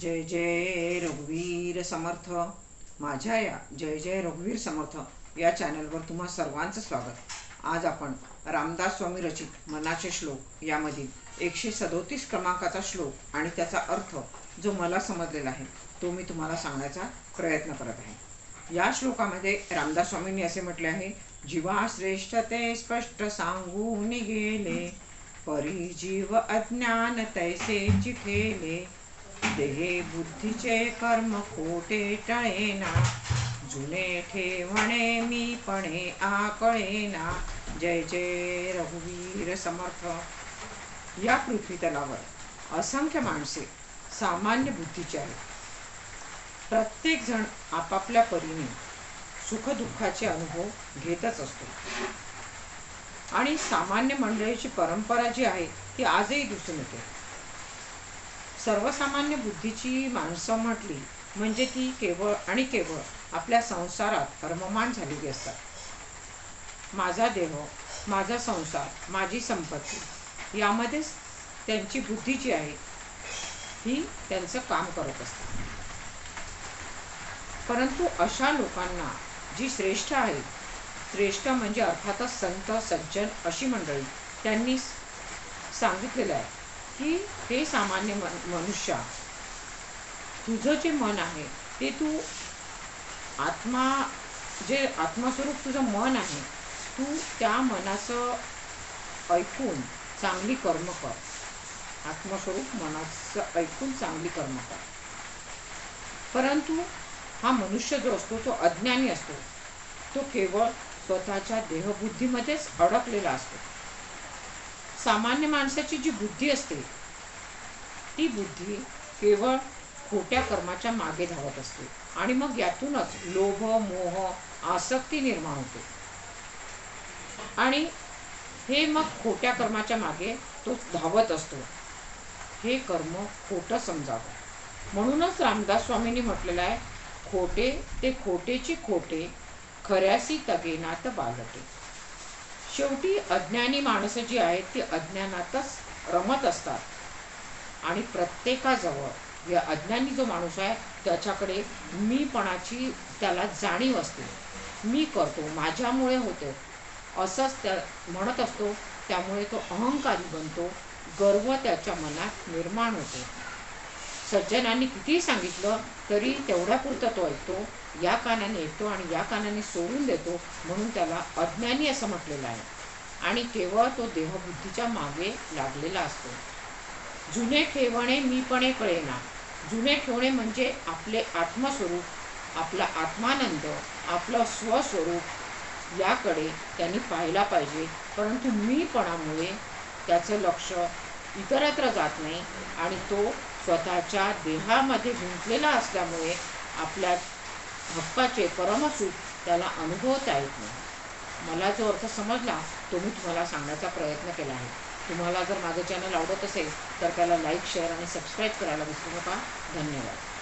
जय जय रघुवीर समर्थ. माझ्या या जय जय रघुवीर समर्थ या चॅनलवर तुम्हा सर्वांचं स्वागत. आज आपण रामदास स्वामी रचित मनाचे श्लोक यामधील एकशे सदोतीस क्रमांकाचा श्लोक आणि त्याचा अर्थ जो मला समजलेला आहे तो मी तुम्हाला सांगण्याचा प्रयत्न करत आहे. या श्लोकामध्ये रामदास स्वामींनी असे म्हटले आहे जीवा श्रेष्ठ ते स्पष्ट सांगून गेले परी जीव अज्ञान तैसे चिठेले देहे बुद्धीचे कर्म खोटे टळेना. जुने ठेवणे मी पणे आकळेना. जय जय रघुवीर समर्थ. या पृथ्वी तलावर असंख्य माणसे सामान्य बुद्धीचे आहेत. प्रत्येक जण आपापल्या परीने सुखदुःखाचे अनुभव घेतच असतो. आणि सामान्य मंडळीची परंपरा जी आहे ती आजही दिसून येते. सर्वसामान्य बुद्धीची माणसं म्हटली म्हणजे ती केवळ आणि केवळ आपल्या संसारात कर्ममान झालेली असतात. माझा देह माझा संसार माझी संपत्ती यामध्येच त्यांची बुद्धी जी आहे ही त्यांचं काम करत असते. परंतु अशा लोकांना जी श्रेष्ठ आहे श्रेष्ठ म्हणजे अर्थातच संत सज्जन अशी मंडळी त्यांनी सांगितलेलं आहे. की हे सामान्य मन मनुष्या. तुझं जे मन आहे ते तू आत्मा जे आत्मस्वरूप तुझं मन आहे तू त्या मनाचं ऐकून चांगली कर्म कर. आत्मस्वरूप मनाचं ऐकून चांगली कर्म कर. परंतु हा मनुष्य जो असतो तो अज्ञानी असतो. तो केवळ स्वतःच्या देहबुद्धीमध्येच अडकलेला असतो. सामान्य माणसाची जी बुद्धी असते ती बुद्धी केवळ खोट्या कर्माच्या मागे धावत असते. आणि मग यातूनच लोभ मोह आसक्ती निर्माण होते. आणि हे मग खोट्या कर्माच्या मागे तो धावत असतो. हे कर्म खोटं समजावं. म्हणूनच रामदास स्वामींनी म्हटलेलं आहे खोटे ते खोटेची खोटे खऱ्यासी तगेनात बालटे शेवटी अज्ञानी माणसं जी आहेत ती अज्ञानातच रमत असतात. आणि प्रत्येकाजवळ या अज्ञानी जो माणूस आहे त्याच्याकडे मीपणाची त्याला जाणीव असते. मी करतो माझ्यामुळे होते. असंच त्या म्हणत असतो त्यामुळे तो अहंकारी बनतो गर्व त्याच्या मनात निर्माण होतो. सज्जनांनी कितीही सांगितलं तरी तेवढ्यापुरतं तो ऐकतो या कानाने ऐकतो आणि या कानाने सोडून देतो म्हणून त्याला अज्ञानी असं म्हटलेलं आहे. आणि केवळ तो देहबुद्धीच्या मागे लागलेला असतो. जुने ठेवणे मीपणे कळेना जुने ठेवणे म्हणजे आपले आत्मस्वरूप आपला आत्मानंद आपलं स्वस्वरूप याकडे त्यांनी पाहायला पाहिजे. परंतु मीपणामुळे त्याचं लक्ष इतरत्र जात नाही आणि तो स्वतःच्या देहामध्ये गुंतलेला असल्यामुळे आपल्या हक्काचे परमसुख त्याला अनुभवता येत नाही. मला जो अर्थ समजला तो मी तुम्हाला सांगण्याचा प्रयत्न केला आहे. तुम्हाला जर माझं चॅनल आवडत असेल तर त्याला लाईक शेअर आणि सबस्क्राईब करायला विसरू नका. धन्यवाद.